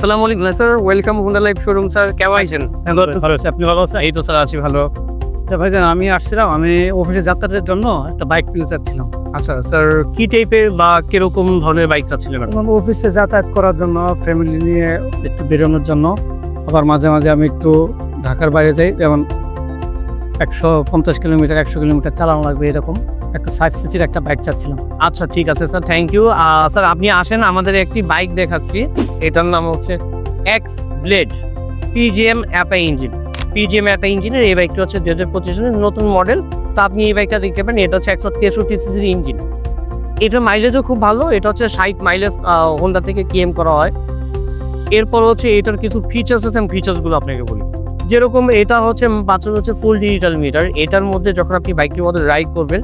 আসসালামু আলাইকুম sir welcome Honda life showroom sir কেমন আছেন? ভালো আছে। আপনি ভালো আছেন? এই তো স্যার আছি ভালো। আচ্ছা ভাইজান আমি আসছিলাম আমি অফিসে যাত্রার জন্য একটা বাইক কিনতে চাচ্ছিলাম। আচ্ছা স্যার কি টাইপের বা কীরকম ধরনের বাইক চাচ্ছিলেন? অফিসে যাতায়াত করার জন্য ফ্যামিলি নিয়ে একটু বেরোনোর জন্য আবার মাঝে মাঝে আমি একটু ঢাকার বাইরে যাই যেমন একশো পঞ্চাশ কিলোমিটার একশো কিলোমিটার চালানো লাগবে এরকম। একটা সাইড সিসির একটা বাইক চাচ্ছিলাম। আচ্ছা ঠিক আছে স্যার থ্যাংক ইউ স্যার আপনি আসেন, আমাদের একটি বাইক দেখাচ্ছি। এটার নাম হচ্ছে এক্স ব্লেড পিজিএম অ্যাপা ইঞ্জিন পিজিএম অ্যাপা ইঞ্জিনের এই বাইকটা হচ্ছে দু হাজার পঁচিশের নতুন মডেল তা আপনি এই বাইকটা দেখতে পাবেন এটা হচ্ছে একশো তেষট্টি সিসির ইঞ্জিন এটার মাইলেজও খুব ভালো, এটা হচ্ছে ষাট মাইলেজ হোন্ডা থেকে কেএম করা হয়। এরপর হচ্ছে এটার কিছু ফিচার্স আছে, আমি ফিচার্সগুলো আপনাকে বলি। যেরকম এটা হচ্ছে, পাচ্ছেন হচ্ছে ফুল ডিজিটাল মিটার এটার মধ্যে যখন আপনি বাইকের মধ্যে রাইড করবেন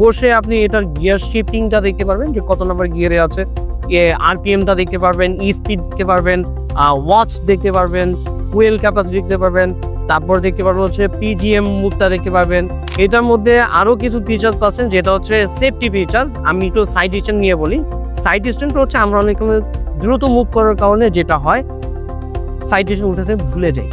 বসে আপনি এটার গিয়ার শিফটিংটা দেখতে পারবেন যে কত নম্বর গিয়ারে আছে। আরপিএমটা দেখতে পারবেন স্পিড দেখতে পারবেন ওয়াচ দেখতে পারবেন ফুয়েল ক্যাপাসিটি দেখতে পারবেন, তারপর দেখতে পারবেন হচ্ছে পিজিএম মুডটা দেখতে পারবেন। এটার মধ্যে আরও কিছু ফিচার্স পাচ্ছেন, যেটা হচ্ছে সেফটি ফিচার্স আমি একটু সাইড ডিস্টেন্স নিয়ে বলি। সাইড ডিস্টেন্সটা হচ্ছে আমরা অনেক দ্রুত মুভ করার কারণে যেটা হয় সাইড ডিস্টেন্স উঠাতে ভুলে যাই।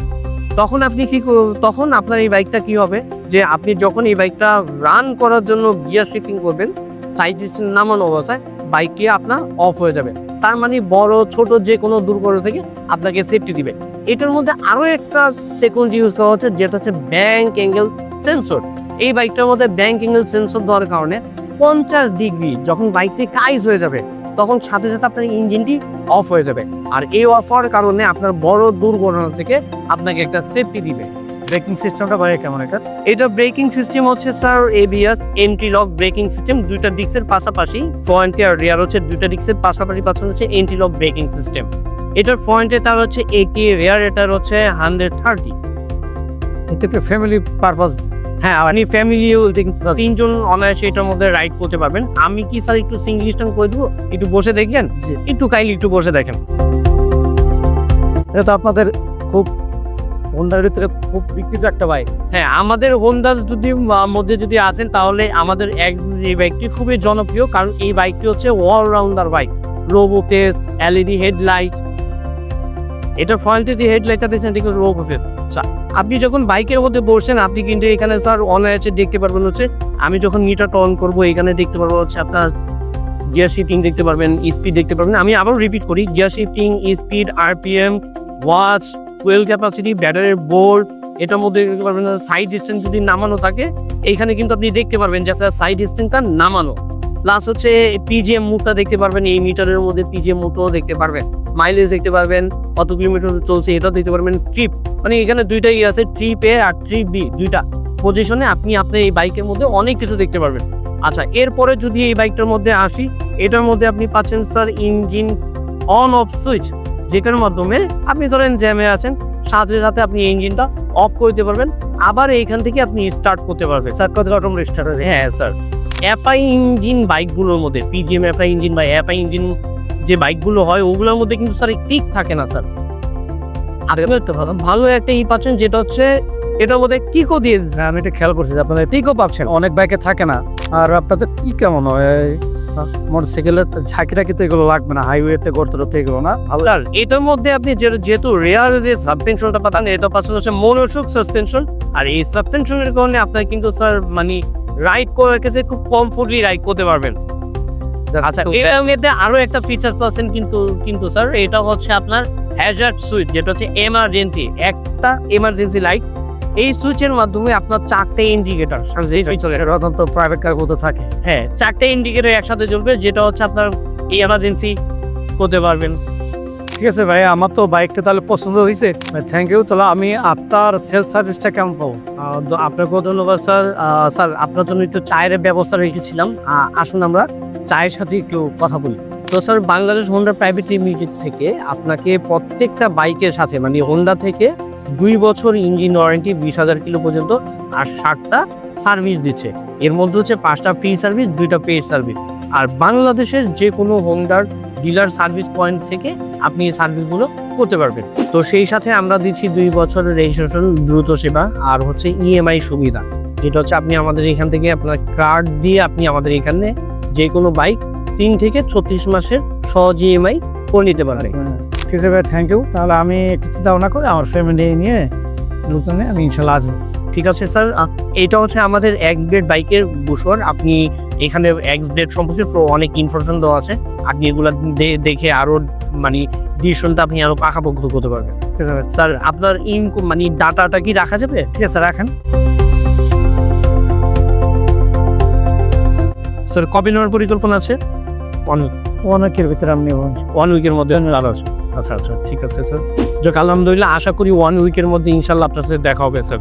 তখন আপনি কি তখন আপনার এই বাইকটা কি হবে? যে আপনি যখন এই বাইকটা রান করার জন্য গিয়ার শিফটিং করবেন সাইড ডিস্টেন্স নামানো অবস্থায় বাইকটি আপনার অফ হয়ে যাবে। তার মানে বড়, ছোট যে কোনো দুর্ঘটনা থেকে আপনাকে সেফটি দিবে। এটার মধ্যে আরও একটা টেকনোলজি ইউজ করা হচ্ছে, যেটা হচ্ছে ব্যাংক অ্যাঙ্গেল সেন্সর এই বাইকটার মধ্যে ব্যাংক অ্যাঙ্গেল সেন্সর দেওয়ার কারণে পঞ্চাশ ডিগ্রি যখন বাইকটি কাইজ হয়ে যাবে, তখন সাথে সাথে আপনার ইঞ্জিনটি অফ হয়ে যাবে। আর এই অফ হওয়ার কারণে আপনার বড় দুর্ঘটনা থেকে আপনাকে একটা সেফটি দিবে। ব্রেকিং সিস্টেমটা বাইরে কেমন এটা? এটা ব্রেকিং সিস্টেম হচ্ছে sir ABS anti lock braking system দুইটা ডিস্কের পাশাপাশি ফ্রন্ট আর রিয়ার হচ্ছে দুইটা ডিস্কের পাশাপাশি পাচ্ছেন হচ্ছে এন্ট্রি লক ব্রেকিং সিস্টেম। এটার ফ্রন্টে তার হচ্ছে এইটি রিয়ার এটার হচ্ছে হান্ড্রেড থার্টি এটা কি ফ্যামিলি পারপাস হ্যাঁ আপনি ফ্যামিলি তিনজন অনায়াসে এটার মধ্যে রাইড করতে পারবেন। আমি কি স্যার একটু সিঙ্গল স্ট্যান্ড করে দেবো? একটু বসে দেখবেন একটু কাইন্ডলি একটু বসে দেখেন। এটা তো আপনাদের খুব হোন্ডার ভিতরে খুব বিকৃত একটা বাইক হ্যাঁ আমাদের হোন্ডাস যদি মধ্যে যদি আছেন তাহলে আমাদের এক, এই বাইকটি খুবই জনপ্রিয়, কারণ এই বাইকটি হচ্ছে অলরাউন্ডার বাইক রোবোটেস এলইডি হেডলাইট এটা ফ্রন্টে যে হেডলাইটটা দিয়েছেন দেখুন রোবোটেস আপনি যখন বাইকের মধ্যে বসছেন, আপনি কিন্তু এখানে স্যার অনায়াসে দেখতে পারবেন হচ্ছে, আমি যখন মিটার অন করব, এখানে দেখতে পারব হচ্ছে আপনার গিয়ার শিফটিং দেখতে পারবেন স্পিড দেখতে পারবেন। আমি আবার রিপিট করি gear shifting speed RPM watch fuel capacity ব্যাটারির বোর্ড এটার মধ্যে দেখতে পারবেন সাইড ডিস্টেন্স যদি নামানো থাকে, এইখানে কিন্তু আপনি দেখতে পারবেন যে সাইড ডিস্টেন্সটা নামানো। প্লাস হচ্ছে পিজিএম মুডটা দেখতে পারবেন, এই মিটারের মধ্যে পিজিএম মুডটাও দেখতে পারবেন। মাইলেজ দেখতে পারবেন, কত কিলোমিটার চলছে এটাও দেখতে পারবেন ট্রিপ মানে এখানে দুইটাই আছে ট্রিপ এ আর ট্রিপ বি দুইটা। পজিশনে আপনি আপনার এই বাইকের মধ্যে অনেক কিছু দেখতে পারবেন। আচ্ছা এরপরে যদি এই বাইকটার মধ্যে আসি, এটার মধ্যে আপনি পাচ্ছেন sir engine on off switch যেটার মাধ্যমে আপনি ধরেন জ্যামে আছেন, সাথে সাথে আপনি ইঞ্জিনটা অফ করতে পারবেন, আবার এইখান থেকে আপনি স্টার্ট করতে পারবেন। স্যার কত রকম রেস্টার আছে হ্যাঁ স্যার অ্যাপাই ইঞ্জিন বাইকগুলোর মধ্যে পিজিএম অ্যাপাই ইঞ্জিন বা অ্যাপাই ইঞ্জিন যে বাইকগুলো হয়, ওগুলোর মধ্যে কিন্তু স্যার ঠিক থাকে না স্যার আর ভালো একটা ই পাচ্ছেন, যেটা হচ্ছে, এটার মধ্যে কিকো দিয়ে। হ্যাঁ আমি এটা খেয়াল করছি আপনাদের টিকও পাচ্ছেন। অনেক বাইকে থাকে না। আর আপনাদের কি কেমন হয়? মোটরসাইকেলের ঝাঁকি টাকি এগুলো লাগবে না হাইওয়েতে গর্ত টর্ত এগুলো না আর এটার মধ্যে আপনি যেহেতু রেয়ার যে সাসপেনশনটা পাঠান এটা হচ্ছে মনোসুক সাসপেনশন আর এই সাসপেনশনের কারণে আপনার কিন্তু স্যার মানে রাইড করার ক্ষেত্রে খুব কমফোর্টলি রাইড করতে পারবেন। আচ্ছা এর মধ্যে আরও একটা ফিচার পাচ্ছেন কিন্তু কিন্তু স্যার এটা হচ্ছে আপনার হ্যাজার্ড সুইচ যেটা হচ্ছে এমার্জেন্সি একটা এমার্জেন্সি লাইট এই সুইচের মাধ্যমে আপনার চারটে ইন্ডিকেটর চলে প্রাইভেট কার মতো থাকে। হ্যাঁ চারটে ইন্ডিকেটর একসাথে জ্বলবে যেটা হচ্ছে আপনার এই এমার্জেন্সি করতে পারবেন। ঠিক আছে ভাই আমার তো বাইকটা তাহলে পছন্দ হয়েছে। থ্যাংক ইউ তাহলে আমি আপনার সেলস সার্ভিসটা কেমন পাবো? আপনাকেও ধন্যবাদ স্যার স্যার আপনার জন্য একটু চায়ের ব্যবস্থা রেখেছিলাম। আসুন আমরা চায়ের সাথে একটু কথা বলি। তো sir Bangladesh Honda private limited থেকে আপনাকে প্রত্যেকটা বাইকের সাথে মানে হোন্ডা থেকে দুই বছর ইঞ্জিন ওয়ারেন্টি বিশ হাজার কিলো পর্যন্ত আর ষাটটা সার্ভিস দিচ্ছে। এর মধ্যে হচ্ছে পাঁচটা ফ্রি সার্ভিস দুইটা পেড সার্ভিস আর বাংলাদেশের যে কোনো হোন্ডার ডিলার সার্ভিস পয়েন্ট থেকে আপনি এই সার্ভিসগুলো করতে পারবেন। তো সেই সাথে আমরা দিচ্ছি দুই বছরের রেজিস্ট্রেশন দ্রুত সেবা আর হচ্ছে ইএমআই সুবিধা। যেটা হচ্ছে আপনি আমাদের এখান থেকে আপনার কার্ড দিয়ে আপনি আমাদের এখানে যে কোনো বাইক তিন থেকে ছত্রিশ মাসের সহজ ইএমআই করে নিতে পারবেন। ঠিক আছে ভাই থ্যাংক ইউ তাহলে আমি একটু চিন্তা ভাবনা করে আমার ফ্যামিলি নিয়ে নতুন আমি ইনশাল্লাহ আসব। ঠিক আছে স্যার এটা হচ্ছে আমাদের এক্স ব্লেড বাইকের বুশর আপনি এখানে এক্স ব্লেড সম্পর্কে অনেক ইনফরমেশন দেওয়া আছে। আপনি এগুলো দেখে আরও মানে ডিসিশনটা আপনি আরও পাকাপোক্ত করতে পারবেন। ঠিক আছে। স্যার আপনার ইনকম মানে ডাটাটা কি রাখা যাবে? ঠিক আছে রাখেন। স্যার কবে নেওয়ার পরিকল্পনা আছে? ওয়ান অনেকের ভিতরে আপনি ওয়ান উইকের মধ্যে আছে। আচ্ছা আচ্ছা ঠিক আছে স্যার যাক, আলহামদুলিল্লাহ, আশা করি ওয়ান উইকের মধ্যে ইনশাল্লাহ আপনার সাথে দেখা হবে স্যার